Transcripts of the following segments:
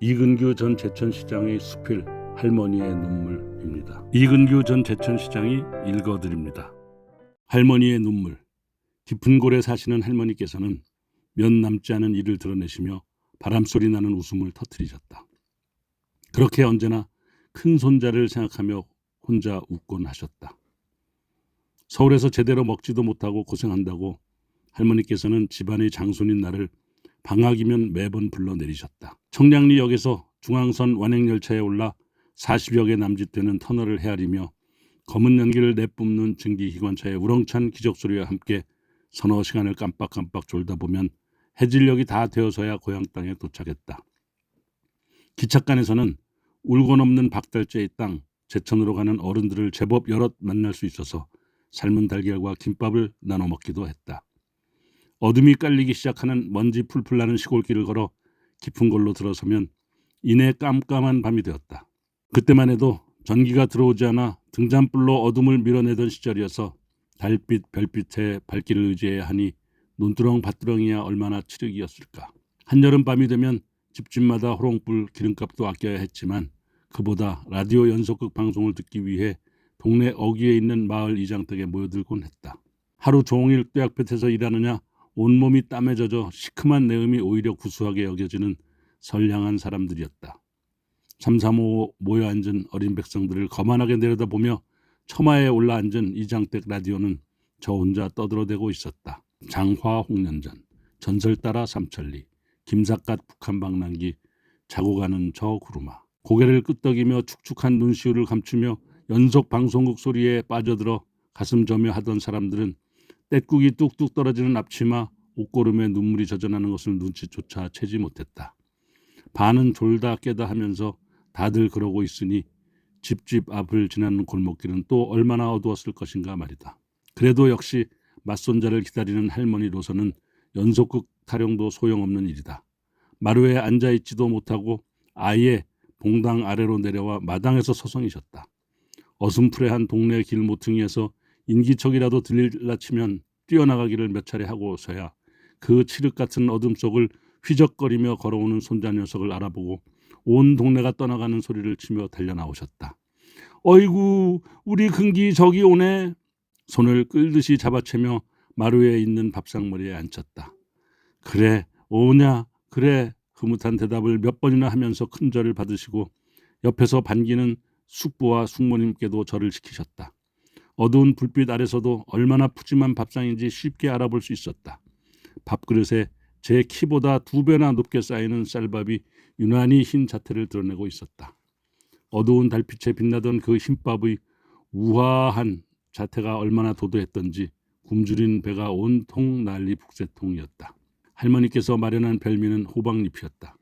이근규 전 제천시장의 수필 할머니의 눈물입니다. 이근규 전 제천시장이 읽어드립니다. 할머니의 눈물. 깊은 골에 사시는 할머니께서는 몇 남지 않은 일을 드러내시며 바람소리 나는 웃음을 터뜨리셨다. 그렇게 언제나 큰 손자를 생각하며 혼자 웃곤 하셨다. 서울에서 제대로 먹지도 못하고 고생한다고 할머니께서는 집안의 장손인 나를 방학이면 매번 불러 내리셨다. 청량리역에서 중앙선 완행열차에 올라 40여 개 남짓되는 터널을 헤아리며 검은 연기를 내뿜는 증기기관차의 우렁찬 기적소리와 함께 서너 시간을 깜빡깜빡 졸다 보면 해질녘이 다 되어서야 고향 땅에 도착했다. 기찻간에서는 울고 넘는 박달재의 땅 제천으로 가는 어른들을 제법 여럿 만날 수 있어서 삶은 달걀과 김밥을 나눠 먹기도 했다. 어둠이 깔리기 시작하는 먼지 풀풀 나는 시골길을 걸어 깊은 걸로 들어서면 이내 깜깜한 밤이 되었다. 그때만 해도 전기가 들어오지 않아 등잔불로 어둠을 밀어내던 시절이어서 달빛 별빛에 발길을 의지해야 하니 논두렁 밭두렁이야 얼마나 치르기였을까. 한여름 밤이 되면 집집마다 호롱불 기름값도 아껴야 했지만 그보다 라디오 연속극 방송을 듣기 위해 동네 어귀에 있는 마을 이장댁에 모여들곤 했다. 하루 종일 뙤약볕에서 일하느냐 온몸이 땀에 젖어 시큼한 내음이 오히려 구수하게 여겨지는 선량한 사람들이었다. 삼삼오오 모여 앉은 어린 백성들을 거만하게 내려다보며 처마에 올라 앉은 이장댁 라디오는 저 혼자 떠들어대고 있었다. 장화 홍련전, 전설 따라 삼천리, 김삿갓 북한 방랑기, 자고 가는 저 구루마. 고개를 끄덕이며 축축한 눈시울을 감추며 연속 방송국 소리에 빠져들어 가슴 저며 하던 사람들은 떼국이 뚝뚝 떨어지는 앞치마 옷고름에 눈물이 젖어나는 것을 눈치조차 채지 못했다. 반은 졸다 깨다 하면서 다들 그러고 있으니 집집 앞을 지나는 골목길은 또 얼마나 어두웠을 것인가 말이다. 그래도 역시 맞손자를 기다리는 할머니로서는 연속극 타령도 소용없는 일이다. 마루에 앉아 있지도 못하고 아예 봉당 아래로 내려와 마당에서 서성이셨다. 어슴푸레한 동네 길 모퉁이에서 인기척이라도 들릴라 치면 뛰어나가기를 몇 차례 하고서야 그 칠흑 같은 어둠 속을 휘적거리며 걸어오는 손자 녀석을 알아보고 온 동네가 떠나가는 소리를 치며 달려나오셨다. 어이구 우리 근기 저기 오네. 손을 끌듯이 잡아채며 마루에 있는 밥상머리에 앉혔다. 그래 오냐 그래 흐뭇한 대답을 몇 번이나 하면서 큰 절을 받으시고 옆에서 반기는 숙부와 숙모님께도 절을 시키셨다. 어두운 불빛 아래서도 얼마나 푸짐한 밥상인지 쉽게 알아볼 수 있었다. 밥그릇에 제 키보다 두 배나 높게 쌓이는 쌀밥이 유난히 흰 자태를 드러내고 있었다. 어두운 달빛에 빛나던 그 흰밥의 우아한 자태가 얼마나 도도했던지 굶주린 배가 온통 난리 북새통이었다. 할머니께서 마련한 별미는 호박잎이었다.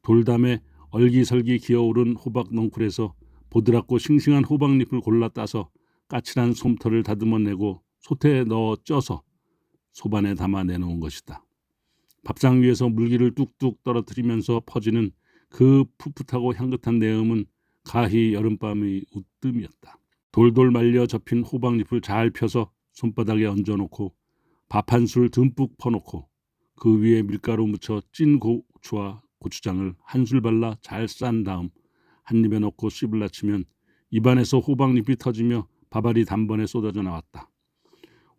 돌담에 얼기설기 기어오른 호박 넝쿨에서 보드랍고 싱싱한 호박잎을 골라 따서 까칠한 솜털을 다듬어내고 솥에 넣어 쪄서 소반에 담아 내놓은 것이다. 밥상 위에서 물기를 뚝뚝 떨어뜨리면서 퍼지는 그 풋풋하고 향긋한 내음은 가히 여름밤의 웃뜸이었다. 돌돌 말려 접힌 호박잎을 잘 펴서 손바닥에 얹어놓고 밥 한 술 듬뿍 퍼놓고 그 위에 밀가루 묻혀 찐 고추와 고추장을 한 술 발라 잘 싼 다음 한 입에 넣고 씹을라 치면 입안에서 호박잎이 터지며 밥알이 단번에 쏟아져 나왔다.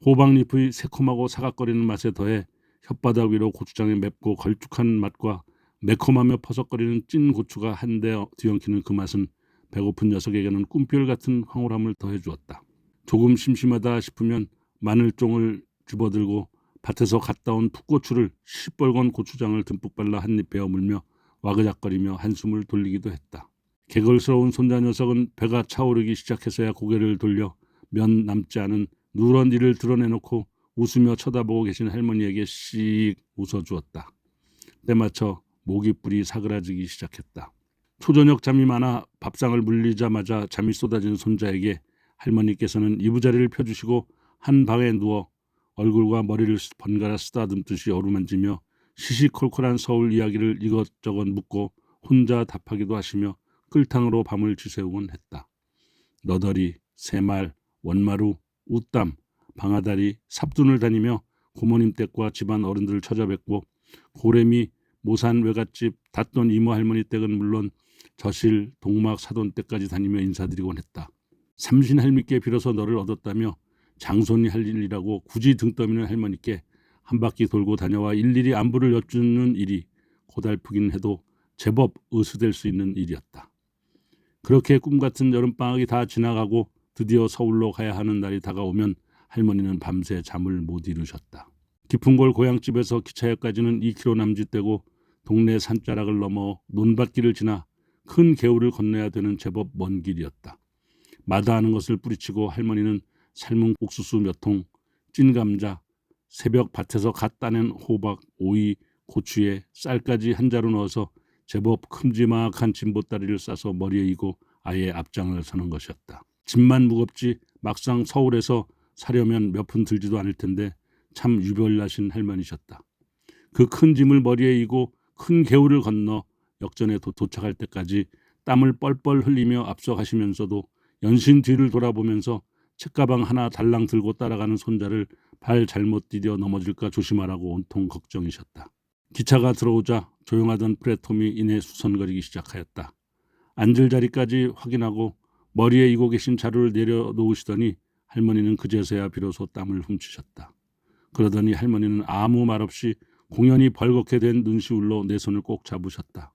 호박잎의 새콤하고 사각거리는 맛에 더해 혓바닥 위로 고추장의 맵고 걸쭉한 맛과 매콤하며 퍼석거리는 찐 고추가 한데 뒤엉키는 그 맛은 배고픈 녀석에게는 꿈별 같은 황홀함을 더해 주었다. 조금 심심하다 싶으면 마늘종을 집어들고 밭에서 갔다 온 풋고추를 시뻘건 고추장을 듬뿍 발라 한 입 베어 물며 와그작거리며 한숨을 돌리기도 했다. 개걸스러운 손자 녀석은 배가 차오르기 시작해서야 고개를 돌려 면 남지 않은 누런 이를 드러내놓고 웃으며 쳐다보고 계신 할머니에게 씩 웃어주었다. 때맞춰 모기 뿔이 사그라지기 시작했다. 초저녁 잠이 많아 밥상을 물리자마자 잠이 쏟아진 손자에게 할머니께서는 이부자리를 펴주시고 한 방에 누워 얼굴과 머리를 번갈아 쓰다듬듯이 어루만지며 시시콜콜한 서울 이야기를 이것저것 묻고 혼자 답하기도 하시며 끌탕으로 밤을 지새우곤 했다. 너덜이, 새말, 원마루, 웃담, 방아다리, 삽둔을 다니며 고모님 댁과 집안 어른들을 찾아뵙고 고래미, 모산 외갓집 닷돈 이모 할머니 댁은 물론 저실 동막 사돈 댁까지 다니며 인사드리곤 했다. 삼신 할미께 빌어서 너를 얻었다며 장손이 할 일이라고 굳이 등 떠미는 할머니께 한 바퀴 돌고 다녀와 일일이 안부를 여쭈는 일이 고달프긴 해도 제법 의수될 수 있는 일이었다. 그렇게 꿈 같은 여름방학이 다 지나가고 드디어 서울로 가야 하는 날이 다가오면 할머니는 밤새 잠을 못 이루셨다. 깊은 골 고향집에서 기차역까지는 2km 남짓되고 동네 산자락을 넘어 논밭길을 지나 큰 개울을 건너야 되는 제법 먼 길이었다. 마다하는 것을 뿌리치고 할머니는 삶은 옥수수 몇 통, 찐 감자, 새벽 밭에서 갓 따낸 호박, 오이, 고추에 쌀까지 한 자루 넣어서 제법 큼지막한 진보다리를 싸서 머리에 이고 아예 앞장을 서는 것이었다. 짐만 무겁지 막상 서울에서 사려면 몇 푼 들지도 않을 텐데 참 유별나신 할머니셨다. 그 큰 짐을 머리에 이고 큰 개울을 건너 역전에 도, 도착할 때까지 땀을 뻘뻘 흘리며 앞서가시면서도 연신 뒤를 돌아보면서 책가방 하나 달랑 들고 따라가는 손자를 발 잘못 디뎌 넘어질까 조심하라고 온통 걱정이셨다. 기차가 들어오자 조용하던 플랫폼이 이내 수선거리기 시작하였다. 앉을 자리까지 확인하고 머리에 이고 계신 자루를 내려놓으시더니 할머니는 그제서야 비로소 땀을 훔치셨다. 그러더니 할머니는 아무 말 없이 공연히 벌겋게 된 눈시울로 내 손을 꼭 잡으셨다.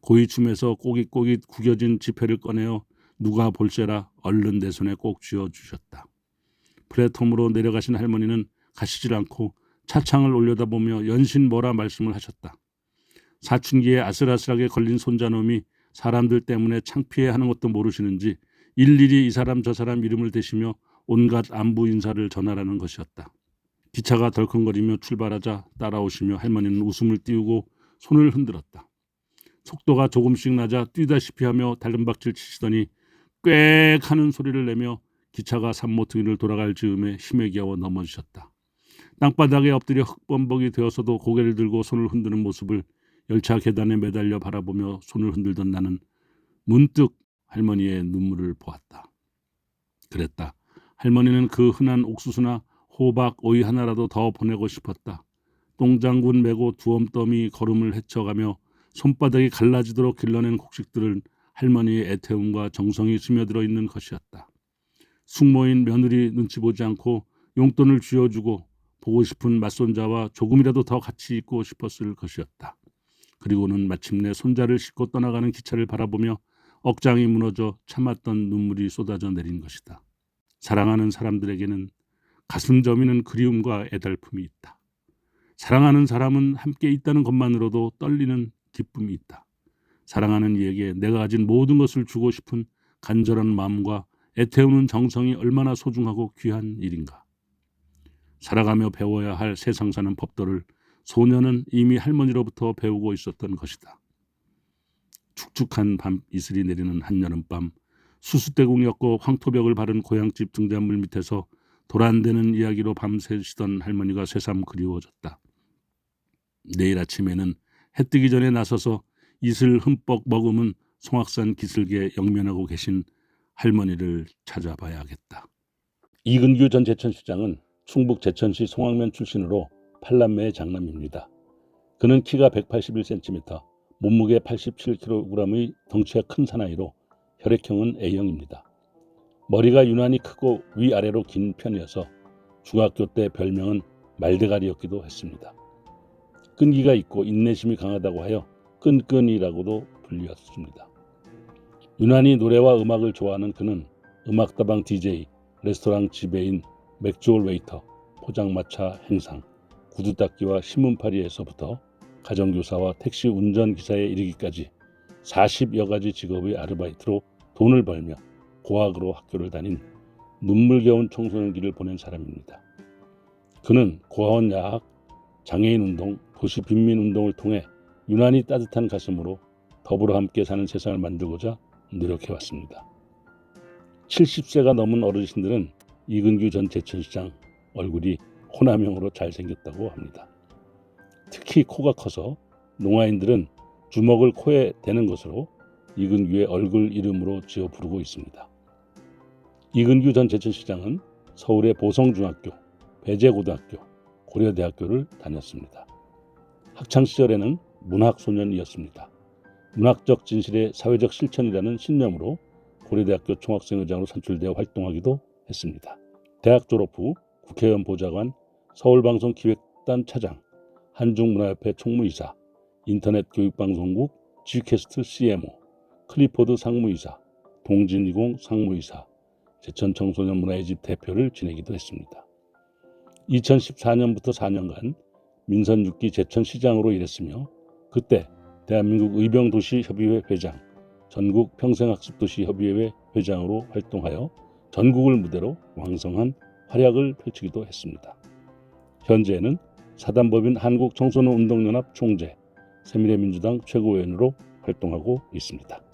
고이춤에서 꼬깃꼬깃 구겨진 지폐를 꺼내어 누가 볼세라 얼른 내 손에 꼭 쥐어 주셨다. 플랫폼으로 내려가신 할머니는 가시질 않고 차창을 올려다보며 연신 뭐라 말씀을 하셨다. 사춘기에 아슬아슬하게 걸린 손자놈이 사람들 때문에 창피해하는 것도 모르시는지 일일이 이 사람 저 사람 이름을 대시며 온갖 안부 인사를 전하라는 것이었다. 기차가 덜컹거리며 출발하자 따라오시며 할머니는 웃음을 띄우고 손을 흔들었다. 속도가 조금씩 낮아 뛰다시피 하며 달름박질 치시더니 꽥 하는 소리를 내며 기차가 산모퉁이를 돌아갈 즈음에 힘에 겨워 넘어지셨다. 땅바닥에 엎드려 흙범벅이 되어서도 고개를 들고 손을 흔드는 모습을 열차 계단에 매달려 바라보며 손을 흔들던 나는 문득 할머니의 눈물을 보았다. 그랬다. 할머니는 그 흔한 옥수수나 호박, 오이 하나라도 더 보내고 싶었다. 똥장군 메고 두엄더미 걸음을 헤쳐가며 손바닥이 갈라지도록 길러낸 곡식들은 할머니의 애태움과 정성이 스며들어 있는 것이었다. 숙모인 며느리 눈치 보지 않고 용돈을 쥐어주고 보고 싶은 맞손자와 조금이라도 더 같이 있고 싶었을 것이었다. 그리고는 마침내 손자를 싣고 떠나가는 기차를 바라보며 억장이 무너져 참았던 눈물이 쏟아져 내린 것이다. 사랑하는 사람들에게는 가슴 저미는 그리움과 애달픔이 있다. 사랑하는 사람은 함께 있다는 것만으로도 떨리는 기쁨이 있다. 사랑하는 이에게 내가 가진 모든 것을 주고 싶은 간절한 마음과 애태우는 정성이 얼마나 소중하고 귀한 일인가. 살아가며 배워야 할 세상 사는 법도를 소녀는 이미 할머니로부터 배우고 있었던 것이다. 축축한 밤 이슬이 내리는 한여름밤 수수대궁이었고 황토벽을 바른 고향집 등잔물 밑에서 도란대는 이야기로 밤새시던 할머니가 새삼 그리워졌다. 내일 아침에는 해 뜨기 전에 나서서 이슬 흠뻑 머금은 송악산 기슭에 영면하고 계신 할머니를 찾아봐야겠다. 이근규 전 제천시장은 충북 제천시 송악면 출신으로 팔남매의 장남입니다. 그는 키가 181cm, 몸무게 87kg의 덩치가 큰 사나이로 혈액형은 A형입니다. 머리가 유난히 크고 위아래로 긴 편이어서 중학교 때 별명은 말대가리였기도 했습니다. 끈기가 있고 인내심이 강하다고 하여 끈끈이라고도 불렸습니다. 유난히 노래와 음악을 좋아하는 그는 음악다방 DJ, 레스토랑 지배인, 맥주홀 웨이터, 포장마차 행상, 구두 닦기와 신문팔이에서부터 가정교사와 택시 운전기사에 이르기까지 40여 가지 직업의 아르바이트로 돈을 벌며 고학으로 학교를 다닌 눈물겨운 청소년기를 보낸 사람입니다. 그는 고아원 야학, 장애인 운동, 도시 빈민 운동을 통해 유난히 따뜻한 가슴으로 더불어 함께 사는 세상을 만들고자 노력해 왔습니다. 70세가 넘은 어르신들은 이근규 전 제천시장 얼굴이 호남형으로 잘생겼다고 합니다. 특히 코가 커서 농아인들은 주먹을 코에 대는 것으로 이근규의 얼굴 이름으로 지어 부르고 있습니다. 이근규 전 제천시장은 서울의 보성중학교, 배재고등학교, 고려대학교를 다녔습니다. 학창 시절에는 문학소년이었습니다. 문학적 진실의 사회적 실천이라는 신념으로 고려대학교 총학생회장으로 선출되어 활동하기도 했습니다. 대학 졸업 후 국회의원 보좌관, 서울방송기획단 차장, 한중문화협회 총무이사, 인터넷 교육방송국 G캐스트 CMO, 클리포드 상무이사, 동진이공 상무이사, 제천 청소년 문화의 집 대표를 지내기도 했습니다. 2014년부터 4년간 민선 6기 제천시장으로 일했으며 그때 대한민국 의병도시협의회 회장, 전국 평생학습도시협의회 회장으로 활동하여 전국을 무대로 왕성한 활약을 펼치기도 했습니다. 현재는 사단법인 한국청소년운동연합 총재, 새미래민주당 최고위원으로 활동하고 있습니다.